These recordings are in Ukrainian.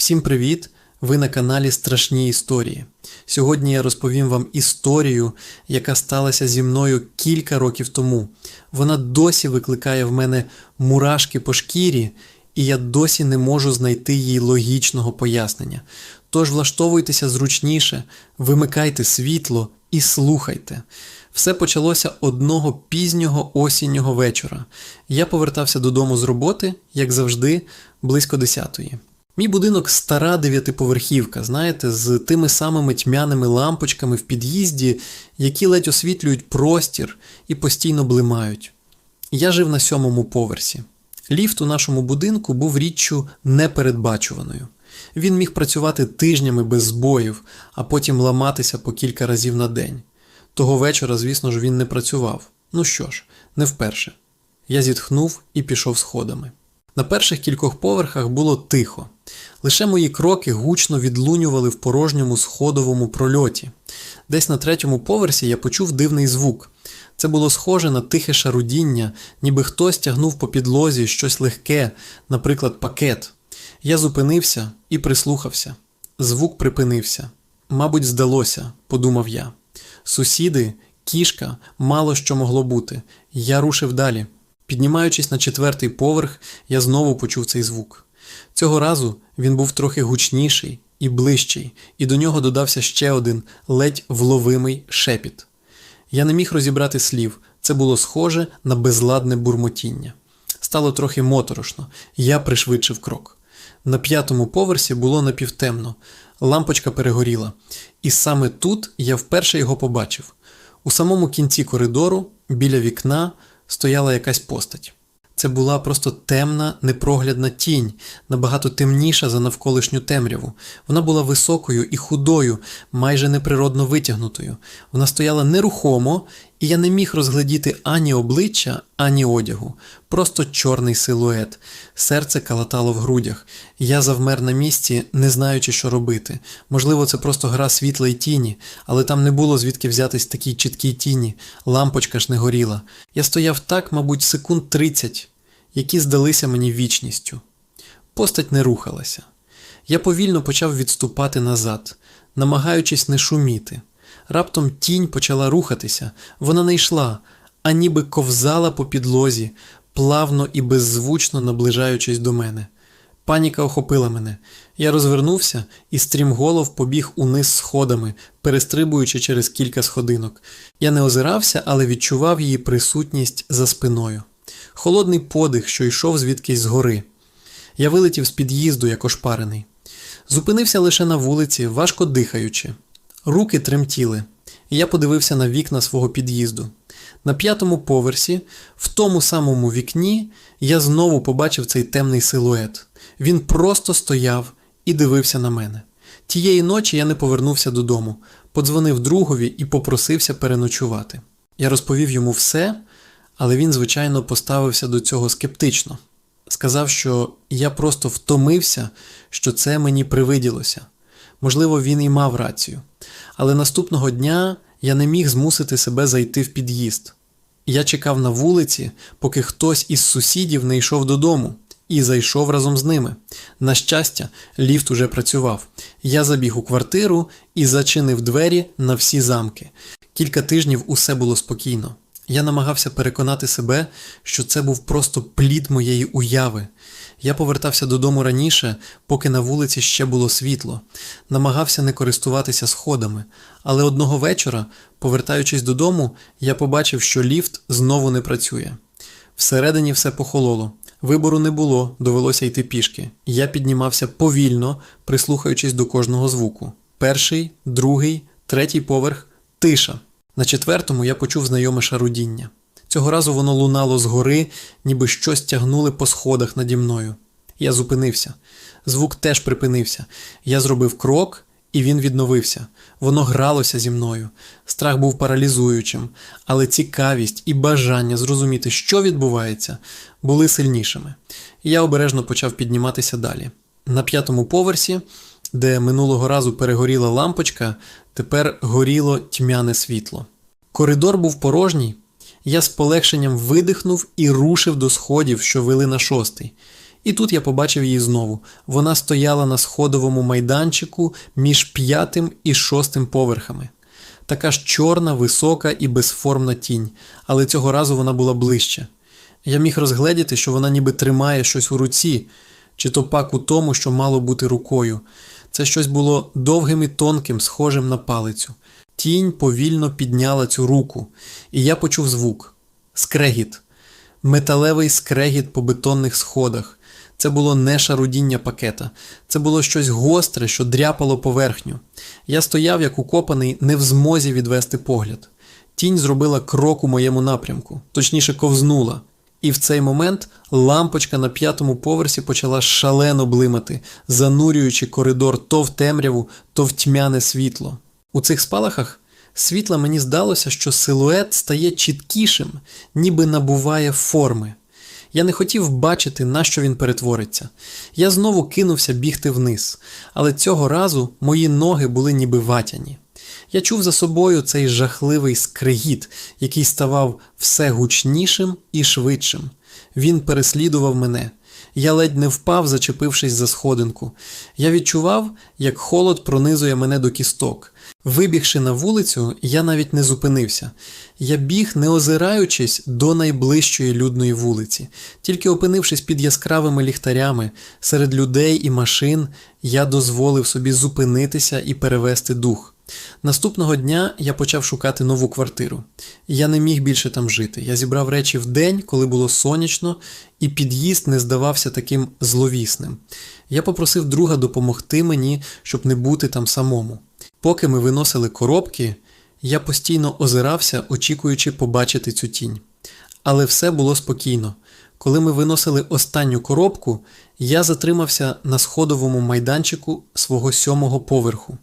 Всім привіт! Ви на каналі Страшні історії. Сьогодні я розповім вам історію, яка сталася зі мною кілька років тому. Вона досі викликає в мене мурашки по шкірі, і я досі не можу знайти їй логічного пояснення. Тож влаштовуйтеся зручніше, вимикайте світло і слухайте. Все почалося одного пізнього осіннього вечора. Я повертався додому з роботи, як завжди, близько десятої. Мій будинок стара дев'ятиповерхівка, знаєте, з тими самими тьмяними лампочками в під'їзді, які ледь освітлюють простір і постійно блимають. Я жив на сьомому поверсі. Ліфт у нашому будинку був річчю непередбачуваною. Він міг працювати тижнями без збоїв, а потім ламатися по кілька разів на день. Того вечора, звісно ж, він не працював. Ну що ж, не вперше. Я зітхнув і пішов сходами. На перших кількох поверхах було тихо. Лише мої кроки гучно відлунювали в порожньому сходовому прольоті. Десь на третьому поверсі я почув дивний звук. Це було схоже на тихе шарудіння, ніби хтось тягнув по підлозі щось легке, наприклад, пакет. Я зупинився і прислухався. Звук припинився. Мабуть, здалося, подумав я. Сусіди, кішка, мало що могло бути. Я рушив далі. Піднімаючись на четвертий поверх, я знову почув цей звук. Цього разу він був трохи гучніший і ближчий, і до нього додався ще один ледь вловимий шепіт. Я не міг розібрати слів, це було схоже на безладне бурмотіння. Стало трохи моторошно, я пришвидшив крок. На п'ятому поверсі було напівтемно, лампочка перегоріла, і саме тут я вперше його побачив. У самому кінці коридору, біля вікна, стояла якась постать. Це була просто темна, непроглядна тінь, набагато темніша за навколишню темряву. Вона була високою і худою, майже неприродно витягнутою. Вона стояла нерухомо, і я не міг розглядіти ані обличчя, ані одягу. Просто чорний силует. Серце калатало в грудях. Я завмер на місці, не знаючи, що робити. Можливо, це просто гра світла і тіні, але там не було звідки взятись такій чіткій тіні. Лампочка ж не горіла. Я стояв так, мабуть, секунд тридцять які здалися мені вічністю. Постать не рухалася. Я повільно почав відступати назад, намагаючись не шуміти. Раптом тінь почала рухатися, вона не йшла, а ніби ковзала по підлозі, плавно і беззвучно наближаючись до мене. Паніка охопила мене. Я розвернувся і стрімголов побіг униз сходами, перестрибуючи через кілька сходинок. Я не озирався, але відчував її присутність за спиною холодний подих, що йшов звідкись згори. Я вилетів з під'їзду, як ошпарений. Зупинився лише на вулиці, важко дихаючи. Руки тремтіли, я подивився на вікна свого під'їзду. На п'ятому поверсі, в тому самому вікні, я знову побачив цей темний силует. Він просто стояв і дивився на мене. Тієї ночі я не повернувся додому, подзвонив другові і попросився переночувати. Я розповів йому все, але він, звичайно, поставився до цього скептично. Сказав, що я просто втомився, що це мені привиділося. Можливо, він і мав рацію. Але наступного дня я не міг змусити себе зайти в під'їзд. Я чекав на вулиці, поки хтось із сусідів не йшов додому, і зайшов разом з ними. На щастя, ліфт уже працював. Я забіг у квартиру і зачинив двері на всі замки. Кілька тижнів усе було спокійно. Я намагався переконати себе, що це був просто плід моєї уяви. Я повертався додому раніше, поки на вулиці ще було світло, намагався не користуватися сходами, але одного вечора, повертаючись додому, я побачив, що ліфт знову не працює. Всередині все похололо. Вибору не було, довелося йти пішки. Я піднімався повільно, прислухаючись до кожного звуку. Перший, другий, третій поверх тиша. На четвертому я почув знайоме шарудіння. Цього разу воно лунало згори, ніби щось тягнули по сходах наді мною. Я зупинився. Звук теж припинився. Я зробив крок, і він відновився. Воно гралося зі мною. Страх був паралізуючим, але цікавість і бажання зрозуміти, що відбувається, були сильнішими. Я обережно почав підніматися далі. На п'ятому поверсі, де минулого разу перегоріла лампочка, тепер горіло тьмяне світло. Коридор був порожній. Я з полегшенням видихнув і рушив до сходів, що вели на шостий. І тут я побачив її знову. Вона стояла на сходовому майданчику між п'ятим і шостим поверхами. Така ж чорна, висока і безформна тінь, але цього разу вона була ближче. Я міг розгледіти, що вона ніби тримає щось у руці, чи то пак у тому, що мало бути рукою. Це щось було довгим і тонким, схожим на палицю. Тінь повільно підняла цю руку, і я почув звук скрегіт, металевий скрегіт по бетонних сходах. Це було не шарудіння пакета, це було щось гостре, що дряпало поверхню. Я стояв, як укопаний, не в змозі відвести погляд. Тінь зробила крок у моєму напрямку, точніше, ковзнула. І в цей момент лампочка на п'ятому поверсі почала шалено блимати, занурюючи коридор то в темряву, то в тьмяне світло. У цих спалахах світла мені здалося, що силует стає чіткішим, ніби набуває форми. Я не хотів бачити, на що він перетвориться. Я знову кинувся бігти вниз, але цього разу мої ноги були ніби ватяні. Я чув за собою цей жахливий скригіт, який ставав все гучнішим і швидшим. Він переслідував мене. Я ледь не впав, зачепившись за сходинку. Я відчував, як холод пронизує мене до кісток. Вибігши на вулицю, я навіть не зупинився. Я біг, не озираючись до найближчої людної вулиці. Тільки опинившись під яскравими ліхтарями, серед людей і машин, я дозволив собі зупинитися і перевести дух. Наступного дня я почав шукати нову квартиру. Я не міг більше там жити. Я зібрав речі в день, коли було сонячно, і під'їзд не здавався таким зловісним. Я попросив друга допомогти мені, щоб не бути там самому. Поки ми виносили коробки, я постійно озирався, очікуючи побачити цю тінь. Але все було спокійно. Коли ми виносили останню коробку, я затримався на сходовому майданчику свого сьомого поверху.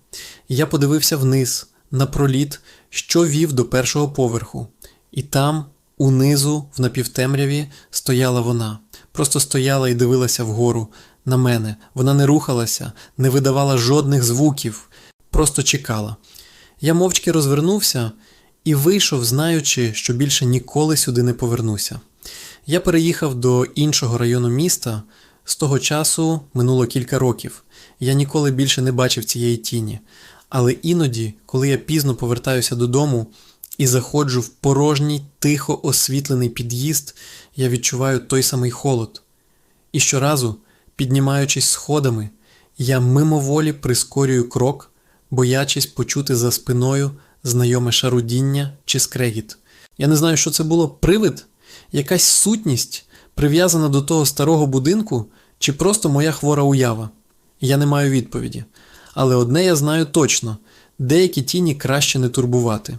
Я подивився вниз, на проліт, що вів до першого поверху. І там, унизу, в напівтемряві, стояла вона. Просто стояла і дивилася вгору на мене. Вона не рухалася, не видавала жодних звуків, просто чекала. Я мовчки розвернувся і вийшов, знаючи, що більше ніколи сюди не повернуся. Я переїхав до іншого району міста. З того часу минуло кілька років. Я ніколи більше не бачив цієї тіні. Але іноді, коли я пізно повертаюся додому і заходжу в порожній, тихо освітлений під'їзд, я відчуваю той самий холод. І щоразу, піднімаючись сходами, я мимоволі прискорюю крок, боячись почути за спиною знайоме шарудіння чи скрегіт. Я не знаю, що це було привид, якась сутність, прив'язана до того старого будинку, чи просто моя хвора уява. Я не маю відповіді. Але одне я знаю точно: деякі тіні краще не турбувати.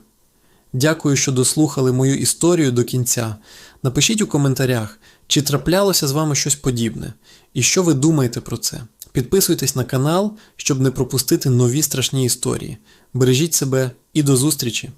Дякую, що дослухали мою історію до кінця. Напишіть у коментарях, чи траплялося з вами щось подібне, і що ви думаєте про це. Підписуйтесь на канал, щоб не пропустити нові страшні історії. Бережіть себе і до зустрічі!